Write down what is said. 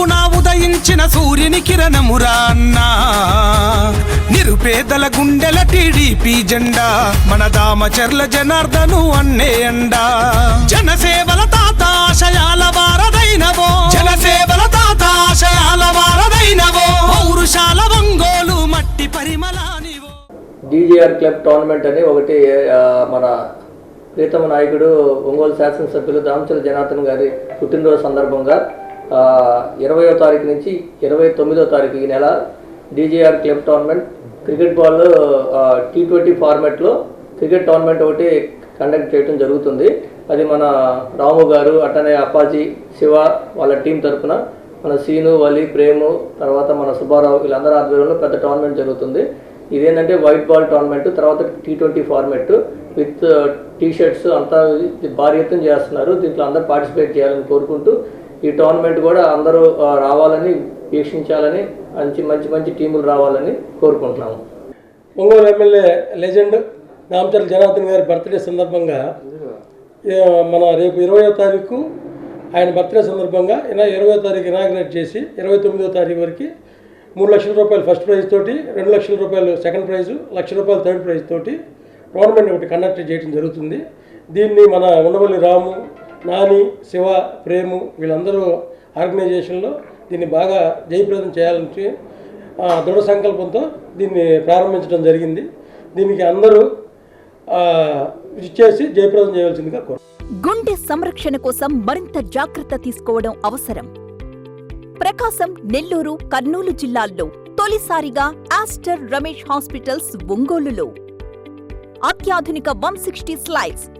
వచ్చిన సూర్యుని కిరణమురా అన్నా. నిరుపేదల గుండెల టీడీపీ జెండా మన దామచర్ల జనార్దను అన్నే అండా. జనసేవల తాత ఆశయాల వారదైనవో. జనసేవల తాత ఆశయాల వారదైనవో. పౌరుషాల ఒంగోలు మట్టి పరిమళానివో. డీజీఆర్ క్లబ్ టోర్నమెంట్ అని ఒకటి మన ప్రీతమ నాయకుడు ఒంగోలు శాసనసభ్యులు దామచల జనార్దన్ గారి పుట్టినరోజు సందర్భంగా ఇరవయో తారీఖు నుంచి ఇరవై తొమ్మిదో తారీఖు ఈ నెల DJR club tournament cricket ball T twenty ఫార్మెట్లో cricket tournament ఒకటి కండక్ట్ చేయడం జరుగుతుంది. అది మన రాము గారు అట్టనే అప్పాజీ శివ వాళ్ళ టీం తరపున మన సీను వలి ప్రేము తర్వాత మన సుబ్బారావు వీళ్ళందరూ ఆధ్వర్యంలో పెద్ద టోర్నమెంట్ జరుగుతుంది. ఇదేంటంటే వైట్ బాల్ టోర్నమెంట్ తర్వాత T twenty format with T shirts అంతా భారీ ఎత్తున చేస్తున్నారు. దీంట్లో అందరూ పార్టిసిపేట్ చేయాలని కోరుకుంటూ ఈ టోర్నమెంట్ కూడా అందరూ రావాలని వీక్షించాలని మంచి మంచి మంచి టీములు రావాలని కోరుకుంటున్నాము. ఒంగోలు ఎమ్మెల్యే లెజెండ్ నామచర్ల జనార్దన్ గారి బర్త్డే సందర్భంగా మన రేపు ఇరవయో తారీఖు ఆయన బర్త్డే సందర్భంగా ఇలా ఇరవై తారీఖు ఇనాగ్రేట్ చేసి ఇరవై తొమ్మిదో తారీఖు వరకు మూడు లక్షల రూపాయలు ఫస్ట్ ప్రైజ్ తోటి రెండు లక్షల రూపాయలు సెకండ్ ప్రైజు లక్ష రూపాయలు థర్డ్ ప్రైజ్ తోటి టోర్నమెంట్ ఒకటి కండక్ట్ చేయడం జరుగుతుంది. దీన్ని మన ఉండవల్లి రాము నాని శివ ప్రేము వీళ్ళందరూ ఆర్గనైజేషన్లో దీన్ని బాగా జయప్రదం చేయాలని దృఢ సంకల్పంతో దీన్ని ప్రారంభించడం జరిగింది. దీనికి అందరూ ఆ, ఇచ్చేసి జయప్రదం చేయవలసిందిగా కోరు. గుండె సంరక్షణ కోసం మరింత జాగ్రత్త తీసుకోవడం అవసరం. ప్రకాశం నెల్లూరు కర్నూలు జిల్లాల్లో తొలిసారిగా ఆస్టర్ రమేష్ హాస్పిటల్స్ ఒంగోలులో. అత్యాధునిక one sixty slides